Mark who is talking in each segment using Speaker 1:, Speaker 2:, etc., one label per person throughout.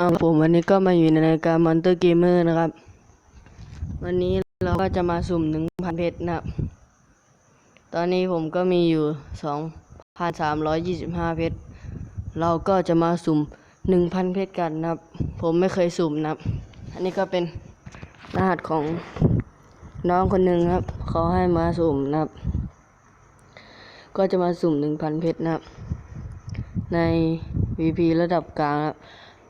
Speaker 1: อ่าผมวันนี้ก็มาอยู่ในรายการ Monster Gamer นะครับวันนี้เราก็จะมาสุ่มหนึ่งพันเพชรนะครับตอนนี้ผมก็มีอยู่สองพันสามร้อยยี่สิบห้าเพชรเราก็จะมาสุ่มหนึ่งพันเพชรกันนะครับ ผมไม่เคยสุ่มนะครับ อันนี้ก็เป็นรหัสของน้องคนหนึ่งครับเขาให้มาสุ่มนะครับ ก็จะมาสุ่มหนึ่งพันเพชรนะครับใน VP ระดับกลางครับ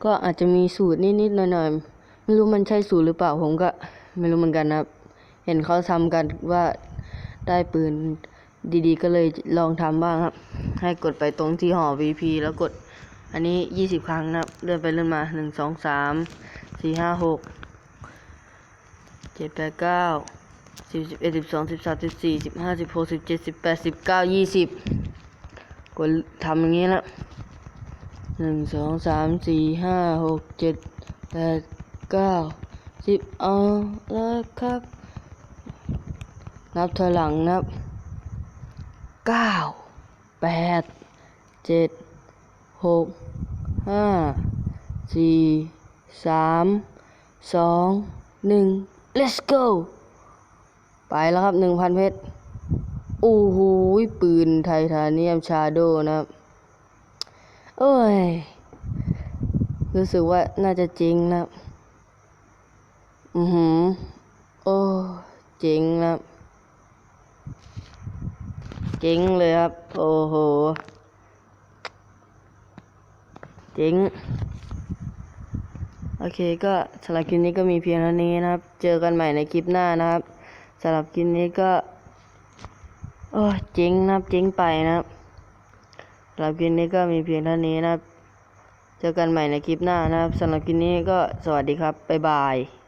Speaker 1: ก็อาจจะมีสูตรนิดๆ หน่อยๆ ไม่รู้มันใช่สูตรหรือเปล่า ผมก็ไม่รู้เหมือนกันนะครับ เห็นเขาทำกันว่าได้ปืนดีๆ ก็เลยลองทำบ้างครับ ให้กดไปตรงที่หอ VP แล้วกดอันนี้ 20 ครั้งนะ เลื่อนไปเลื่อนมา 1 2 3 4 5 6 7 8 9 10 11 12 13 14 15 16 17 18 19 20 กดทำอย่างนี้แล้วหนึ่งสองสามสี่ห้าหกเจ็ดแปดเก้าสิบเอาแล้วครับ นับถอยหลังนับเก้าแปดเจ็ดหกห้าสี่สามสองหนึ่ง let's go ไปแล้วครับหนึ่งพันเพชรโอ้โหปืนไททาเนียมชาโดนะครับเอ้ยรู้สึกว่าน่าจะจริงนะ อือหือ โอ้จริงนะจริงเลยครับโอ้โหจริงโอเคก็สำหรับคลิปนี้ก็มีเพียงเท่านี้นะครับ เจอกันใหม่ในคลิปหน้านะครับสำหรับคลิปนี้ก็โอ้จริงนะจริงไปนะครับหรับคลิปนี้ก็มีเพียงเท่านี้นะครับเจอกันใหม่ในคลิปหน้านะครับสำหรับคลิปนี้ก็สวัสดีครับบ๊ายบาย